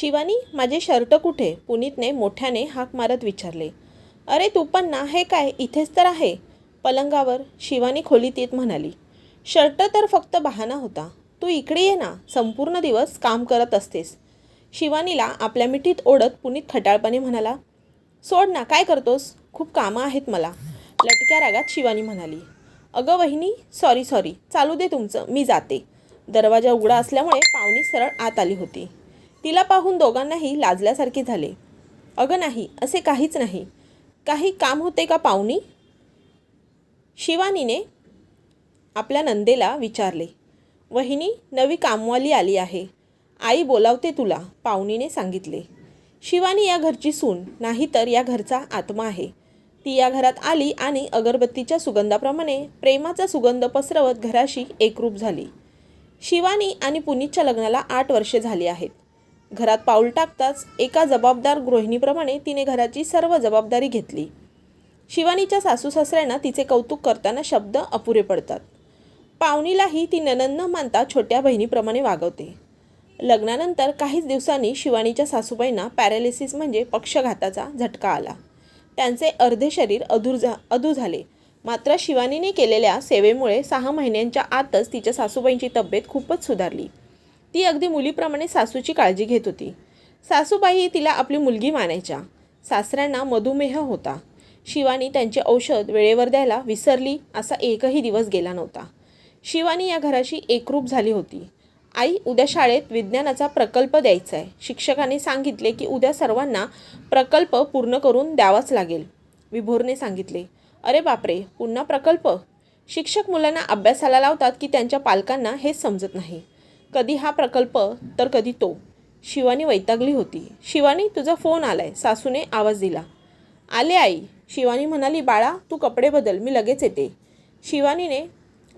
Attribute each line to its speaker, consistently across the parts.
Speaker 1: शिवानी माझे शर्ट कुठे? पुनीतने मोठ्याने हाक मारत विचारले. अरे तू पण ना हे काय? इथेच तर आहे. पलंगावर शिवानी खोलीत येत म्हणाली. शर्ट तर फक्त बहाणा होता. तू इकडे ये ना. संपूर्ण दिवस काम करत असतेस. शिवानीला आपल्या मिठीत ओढत पुनीत खटाळपणे म्हणाला सोड ना काय करतोस? खूप कामं आहेत मला. लटक्या रागात शिवानी म्हणाली अगं वहिनी सॉरी सॉरी चालू दे तुमचं. मी जाते. दरवाजा उघडा असल्यामुळे पाहुणी सरळ आत आली होती. तिला पाहून दोघांनाही लाजल्यासारखे झाले. अगं नाही असे काहीच नाही. काही काम होते का पाहुणी? शिवानीने आपल्या नंदेला विचारले. वहिनी नवी कामवाली आली आहे. आई बोलावते तुला पाहुणीने सांगितले. शिवानी या घरची सून नाही तर या घरचा आत्मा आहे. ती या घरात आली आणि अगरबत्तीच्या सुगंधाप्रमाणे प्रेमाचा सुगंध पसरवत घराशी एकरूप झाली. शिवानी आणि पुनीतच्या लग्नाला आठ वर्षे झाली आहेत. घरात पाऊल टाकताच एका जबाबदार गृहिणीप्रमाणे तिने घराची सर्व जबाबदारी घेतली. शिवानीच्या सासू सासऱ्यांना तिचे कौतुक करताना शब्द अपुरे पडतात. पाहुणीलाही ती ननंद न मानता छोट्या बहिणीप्रमाणे वागवते. लग्नानंतर काहीच दिवसांनी शिवानीच्या सासूबाईंना पॅरालिसिस म्हणजे पक्षघाताचा झटका आला. त्यांचे अर्धे शरीर अधूर झा अधू झाले. मात्र शिवानीने केलेल्या सेवेमुळे सहा महिन्यांच्या आतच तिच्या सासूबाईंची तब्येत खूपच सुधारली. ती अगदी मुलीप्रमाणे सासूची काळजी घेत होती. सासूबाई तिला आपली मुलगी मानायच्या. सासऱ्यांना मधुमेह होता. शिवानी त्यांचे औषध वेळेवर द्यायला विसरली असा एकही दिवस गेला नव्हता. शिवानी या घराशी एकरूप झाली होती. आई उद्या शाळेत विज्ञानाचा प्रकल्प द्यायचा आहे शिक्षकाने सांगितले की उद्या सर्वांना प्रकल्प पूर्ण करून द्यावाच लागेल. विभोरने सांगितले अरे बापरे पुन्हा प्रकल्प? शिक्षक मुलांना अभ्यासाला लावतात की त्यांच्या पालकांना हेच समजत नाही. कधी हा प्रकल्प तर कधी तो. शिवानी वैतागली होती. शिवानी तुझा फोन आलाय. सासूने आवाज दिला. आले आई. शिवानी म्हणाली बाळा तू कपडे बदल. मी लगेच येते. शिवानीने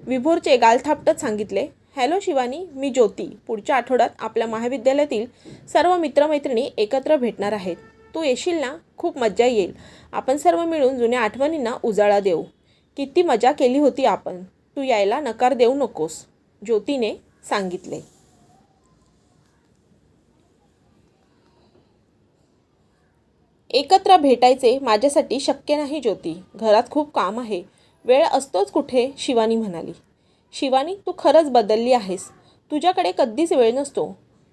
Speaker 1: विभोरचे गाल थापटत सांगितले हॅलो शिवानी मी ज्योती. पुढच्या आठवड्यात आपल्या महाविद्यालयातील सर्व मित्रमैत्रिणी एकत्र भेटणार आहेत. तू येशील ना? खूप मज्जा येईल. आपण सर्व मिळून जुन्या आठवणींना उजाळा देऊ. किती मजा केली होती आपण. तू यायला नकार देऊ नकोस. ज्योतीने सांगितले. एकत्र भेटायचे माझ्यासाठी शक्य नाही ज्योती. घरात खूप काम आहे. वेळ असतोच कुठे? शिवानी म्हणाली. शिवानी तू खरंच बदलली आहेस. तुझ्याकडे कधीच वेळ नसतो.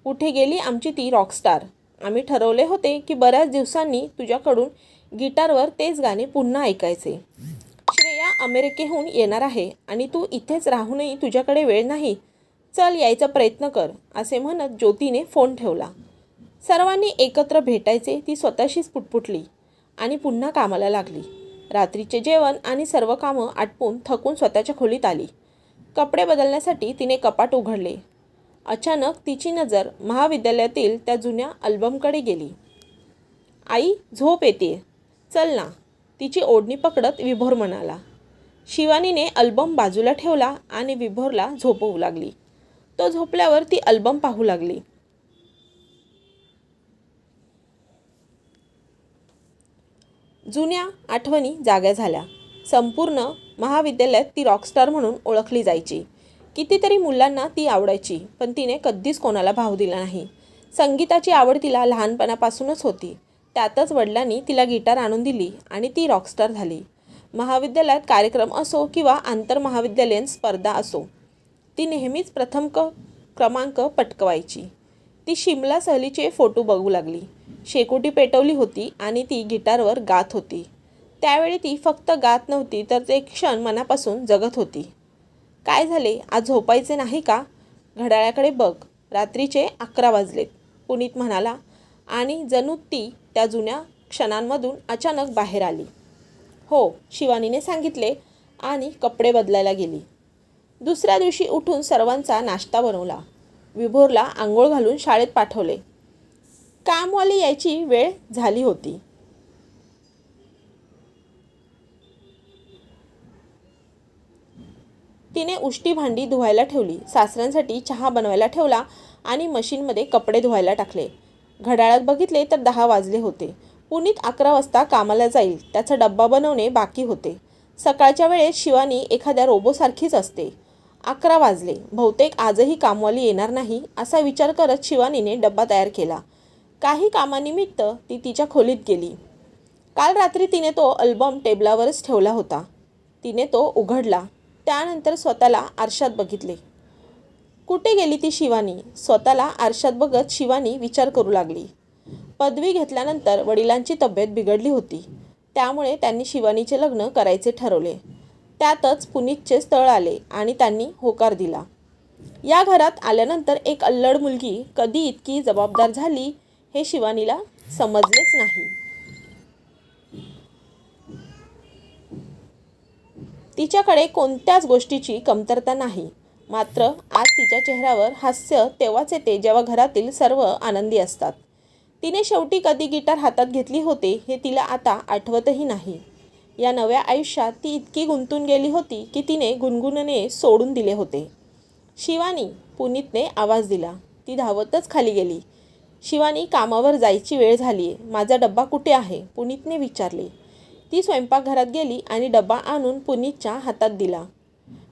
Speaker 1: कुठे गेली आमची ती रॉकस्टार? आम्ही ठरवले होते की बऱ्याच दिवसांनी तुझ्याकडून गिटारवर तेच गाणे पुन्हा ऐकायचे. श्रेया अमेरिकेहून येणार आहे आणि तू इथेच राहूनही तुझ्याकडे वेळ नाही. चल यायचा प्रयत्न कर असे म्हणत ज्योतीने फोन ठेवला. सर्वांनी एकत्र भेटायचे ती स्वतःशीच पुटपुटली आणि पुन्हा कामाला लागली. रात्रीचे जेवण आणि सर्व कामं आटपून थकून स्वतःच्या खोलीत आली. कपडे बदलण्यासाठी तिने कपाट उघडले. अचानक तिची नजर महाविद्यालयातील त्या जुन्या अल्बमकडे गेली. आई झोप येते चल ना तिची ओढणी पकडत विभोर म्हणाला. शिवानीने अल्बम बाजूला ठेवला आणि विभोरला झोपवू लागली. तो झोपल्यावर ती अल्बम पाहू लागली. जुन्या आठवणी जाग्या झाल्या. संपूर्ण महाविद्यालयात ती रॉकस्टार म्हणून ओळखली जायची. कितीतरी मुलांना ती आवडायची पण तिने कधीच कोणाला भाव दिला नाही. संगीताची आवड तिला लहानपणापासूनच होती. त्यातच वडिलांनी तिला गिटार आणून दिली आणि ती रॉकस्टार झाली. महाविद्यालयात कार्यक्रम असो किंवा आंतरमहाविद्यालयीन स्पर्धा असो ती नेहमीच प्रथम क क्रमांक पटकवायची. ती शिमला सहलीचे फोटो बघू लागली. शेकोटी पेटवली होती आणि ती गिटारवर गात होती. त्यावेळी ती फक्त गात नव्हती तर ते क्षण मनापासून जगत होती. काय झाले? आज झोपायचे नाही का? घड्याळाकडे बघ. रात्रीचे अकरा वाजलेत. पुनीत म्हणाला आणि जणू ती त्या जुन्या क्षणांमधून अचानक बाहेर आली. हो शिवानीने सांगितले आणि कपडे बदलायला गेली. दुसऱ्या दिवशी उठून सर्वांचा नाश्ता बनवला. विभोरला आंघोळ घालून शाळेत पाठवले. कामवाली यायची वेळ झाली होती. तिने उष्टी भांडी धुवायला ठेवली. सासऱ्यांसाठी चहा बनवायला ठेवला आणि मशीनमध्ये कपडे धुवायला टाकले. घड्याळात बघितले तर दहा वाजले होते. पुनीत अकरा वाजता कामाला जाईल. त्याचा डब्बा बनवणे बाकी होते. सकाळच्या वेळेत शिवानी एखाद्या रोबोसारखीच असते. अकरा वाजले. बहुतेक आजही कामवाली येणार नाही असा विचार करत शिवानीने डब्बा तयार केला. काही कामानिमित्त ती तिच्या खोलीत गेली. काल रात्री तिने तो अल्बम टेबलावरच ठेवला होता. तिने तो उघडला. त्यानंतर स्वतःला आरशात बघितले. कुठे गेली ती शिवानी? स्वतःला आरशात बघत शिवानी विचार करू लागली. पदवी घेतल्यानंतर वडिलांची तब्येत बिघडली होती. त्यामुळे त्यांनी शिवानीचे लग्न करायचे ठरवले. त्यातच पुनीतचे स्थळ आले आणि त्यांनी होकार दिला. या घरात आल्यानंतर एक अल्लड मुलगी कधी इतकी जबाबदार झाली हे शिवानीला समजलेच नाही. तिच्याकडे कोणत्याच गोष्टीची कमतरता नाही. मात्र आज तिच्या चेहऱ्यावर हास्य तेव्हाच येते जेव्हा घरातील सर्व आनंदी असतात. तिने शेवटी कधी गिटार हातात घेतली होते हे तिला आता आठवतही नाही. या नव्या आयुष्यात ती इतकी गुंतून गेली होती की तिने गुणगुणने सोडून दिले होते. शिवानी पुनीतने आवाज दिला. ती धावतच खाली गेली. शिवानी कामावर जायची वेळ झाली. आहे माझा डब्बा कुठे आहे? पुनीतने विचारले. ती स्वयंपाकघरात गेली आणि डब्बा आणून पुनीतच्या हातात दिला.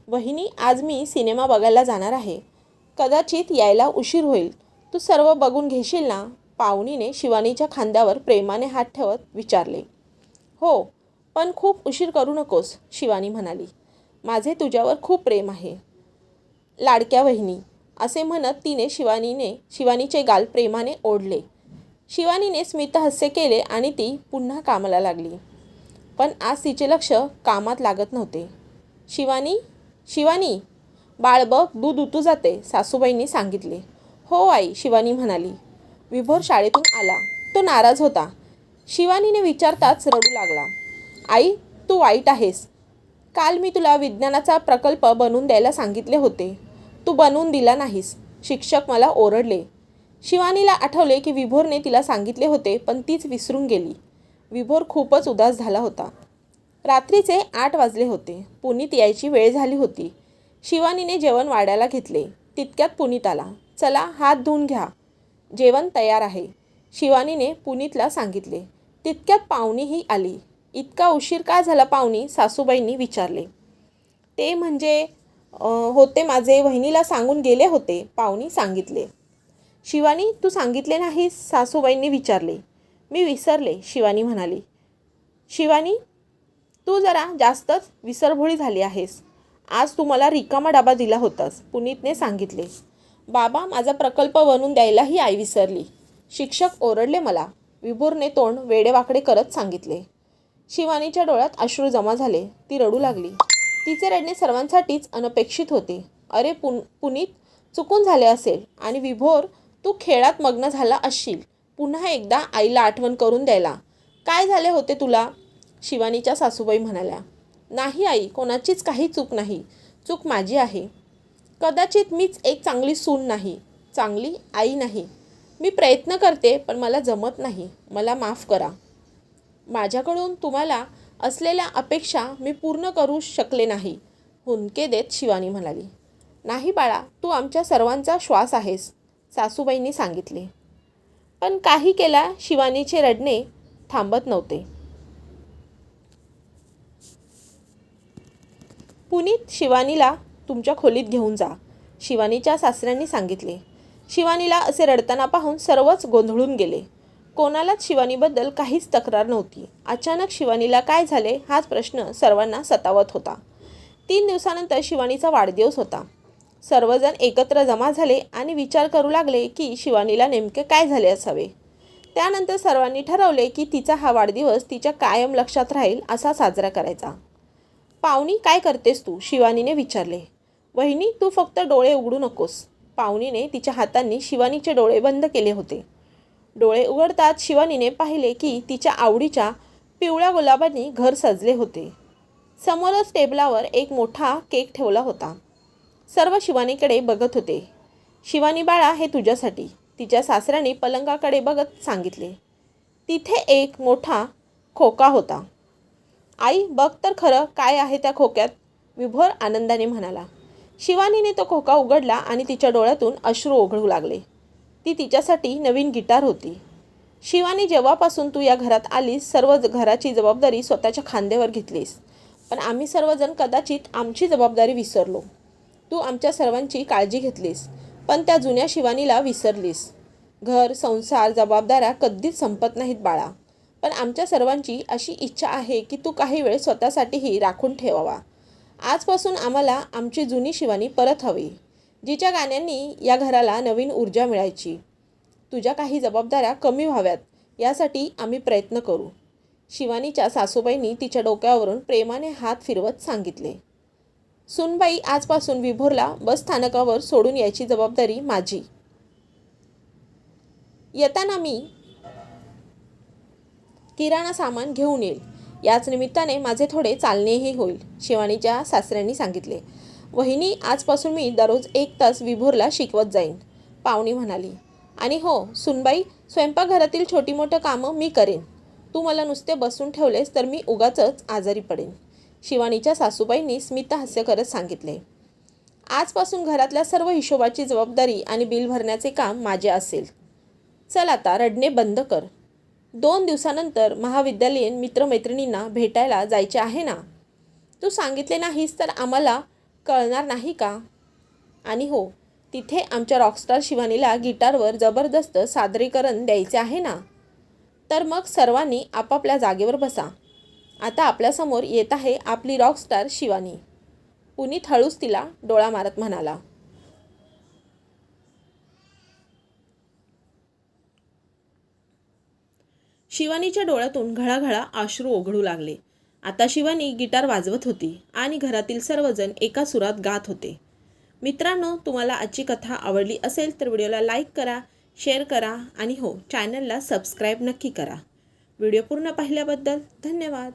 Speaker 1: वहिनी आज मी सिनेमा बघायला जाणार आहे. कदाचित यायला उशीर होईल. तू सर्व बघून घेशील ना? पाहुणीने शिवानीच्या खांद्यावर प्रेमाने हात ठेवत विचारले. हो पण खूप उशीर करू नकोस शिवानी म्हणाली. माझे तुझ्यावर खूप प्रेम आहे. लाडक्या वहिनी असे म्हणत तिने शिवानीने शिवानीचे गाल प्रेमाने ओढले. शिवानीने स्मितहास्य केले आणि ती पुन्हा कामाला लागली. पण आज तिचे लक्ष कामात लागत नव्हते. शिवानी शिवानी बाळ बघ दूध उतू जाते सासूबाईंनी सांगितले. हो आई शिवानी म्हणाली. विभोर शाळेतून आला. तो नाराज होता. शिवानीने विचारताच रडू लागला. आई तू वाईट आहेस. काल मी तुला विज्ञानाचा प्रकल्प बनवून द्यायला सांगितले होते. तू बनवून दिला नाहीस. शिक्षक मला ओरडले. शिवानीला आठवले की विभोरने तिला सांगितले होते पण तीच विसरून गेली. विभोर खूपच उदास झाला होता. रात्रीचे आठ वाजले होते. पुनीत यायची वेळ झाली होती. शिवानीने जेवण वाढायला घेतले. तितक्यात पुनीत आला. चला हात धुवून घ्या. जेवण तयार आहे. शिवानीने पुनीतला सांगितले. तितक्यात पाहुणीही आली. इतका उशीर का झाला पाहुणी? सासूबाईंनी विचारले. ते म्हणजे होते माझे वहिनीला सांगून गेले होते पाहुणी सांगितले. शिवानी तू सांगितले नाहीस? सासूबाईंनी विचारले. मी विसरले शिवानी म्हणाली. शिवानी तू जरा जास्तच विसरभोळी झाली आहेस. आज तू मला रिकामा डबा दिला होतास पुनीतने सांगितले. बाबा माझा प्रकल्प बनवून द्यायलाही आई विसरली. शिक्षक ओरडले मला. विभोरने तोंड वेडेवाकडे करत सांगितले. शिवानीच्या डोळ्यात अश्रू जमा झाले. ती रडू लागली. तिचे रडणे सर्वांसाठीच अनपेक्षित होते. अरे पुन पुनीत चुकून झाले असेल आणि विभोर तू खेळात मग्न झाला असशील. पुन्हा एकदा आईला आठवण करून द्यायला. काय झाले होते तुला? शिवानीच्या सासूबाई म्हणाल्या. नाही आई कोणाचीच काही चूक नाही. चूक माझी आहे. कदाचित मीच एक चांगली सून नाही. चांगली आई नाही. मी प्रयत्न करते पण मला जमत नाही. मला माफ करा. माझ्याकडून तुम्हाला असलेल्या अपेक्षा मी पूर्ण करू शकले नाही. हुंदके देत शिवानी म्हणाली. नाही बाळा तू आमच्या सर्वांचा श्वास आहेस सासूबाईंनी सांगितले. पण काही केला शिवानीचे रडणे थांबत नव्हते. पुनीत शिवानीला तुमच्या खोलीत घेऊन जा शिवानीच्या सासऱ्यांनी सांगितले. शिवानीला असे रडताना पाहून सर्वच गोंधळून गेले. कोणालाच शिवानीबद्दल काहीच तक्रार नव्हती. अचानक शिवानीला काय झाले हाच प्रश्न सर्वांना सतावत होता. तीन दिवसानंतर शिवानीचा वाढदिवस होता. सर्वजण एकत्र जमा झाले आणि विचार करू लागले की शिवानीला नेमके काय झाले असावे. त्यानंतर सर्वांनी ठरवले की तिचा हा वाढदिवस तिच्या कायम लक्षात राहील असा साजरा करायचा. पाहुणी काय करतेस तू? शिवानीने विचारले. वहिनी तू फक्त डोळे उघडू नकोस. पाहुणीने तिच्या हातांनी शिवानीचे डोळे बंद केले होते. डोळे उघडताच शिवानीने पाहिले की तिच्या आवडीच्या पिवळ्या गुलाबांनी घर सजले होते. समोरच टेबलावर एक मोठा केक ठेवला होता. सर्व शिवानीकडे बघत होते. शिवानी बाळा हे तुझ्यासाठी तिच्या सासऱ्याने पलंगाकडे बघत सांगितले. तिथे एक मोठा खोका होता. आई बघ तर खरं काय आहे त्या खोक्यात विभोर आनंदाने म्हणाला. शिवानीने तो खोका उघडला आणि तिच्या डोळ्यातून अश्रू ओघळू लागले. ती तिच्यासाठी नवीन गिटार होती. शिवानी जेव्हापासून तू या घरात आलीस सर्व ज- घराची जबाबदारी स्वतःच्या खांद्यावर घेतलीस. पण आम्ही सर्वजण कदाचित आमची जबाबदारी विसरलो. तू आमच्या सर्वांची काळजी घेतलीस पण त्या जुन्या शिवानीला विसरलीस. घर संसार जबाबदाऱ्या कधीच संपत नाहीत बाळा. पण आमच्या सर्वांची अशी इच्छा आहे की तू काही वेळ स्वतःसाठीही राखून ठेवावा. आजपासून आम्हाला आमची जुनी शिवानी परत हवी. जिच्या गाण्यांनी या घराला नवीन ऊर्जा मिळायची. तुझ्या काही जबाबदाऱ्या कमी व्हाव्यात यासाठी आम्ही प्रयत्न करू. शिवानीच्या सासूबाईंनी तिच्या डोक्यावरून प्रेमाने हात फिरवत सांगितले. सुनबाई आजपासून विभोरला बस स्थानकावर सोडून यायची जबाबदारी माझी. येताना मी किराणा सामान घेऊन येईल. याच निमित्ताने माझे थोडे चालणेही होईल शिवानीच्या सासऱ्यांनी सांगितले. वहिनी आजपासून मी दररोज एक तास विभोरला शिकवत जाईन पाहुणी म्हणाली. आणि हो सुनबाई स्वयंपाकघरातील छोटी मोठं कामं मी करेन. तू मला नुसते बसून ठेवलेस तर मी उगाचच आजारी पडेन शिवानीच्या सासूबाईंनी स्मितहास्य करत सांगितले. आजपासून घरातल्या सर्व हिशोबाची जबाबदारी आणि बिल भरण्याचे काम माझे असेल. चल आता रडणे बंद कर. दोन दिवसानंतर महाविद्यालयीन मित्रमैत्रिणींना भेटायला जायचे आहे ना? तू सांगितले नाहीस तर आम्हाला कळणार नाही का? आणि हो तिथे आमच्या रॉकस्टार शिवानीला गिटारवर जबरदस्त सादरीकरण द्यायचे आहे ना? तर मग सर्वांनी आपापल्या जागेवर बसा. आता आपल्यासमोर येत आहे आपली रॉकस्टार शिवानी. पुनीत हळूच तिला डोळा मारत म्हणाला. शिवानीच्या डोळ्यातून घळाघळा अश्रू ओघळू लागले. आता शिवानी गिटार वाजवत होती आणि घरातील सर्वजण एका सुरात गात होते. मित्रांनो तुम्हाला आजची कथा आवडली असेल तर व्हिडिओला लाईक करा शेअर करा आणि हो चॅनलला सबस्क्राईब नक्की करा. व्हिडिओ पूर्ण पाहिल्याबद्दल धन्यवाद.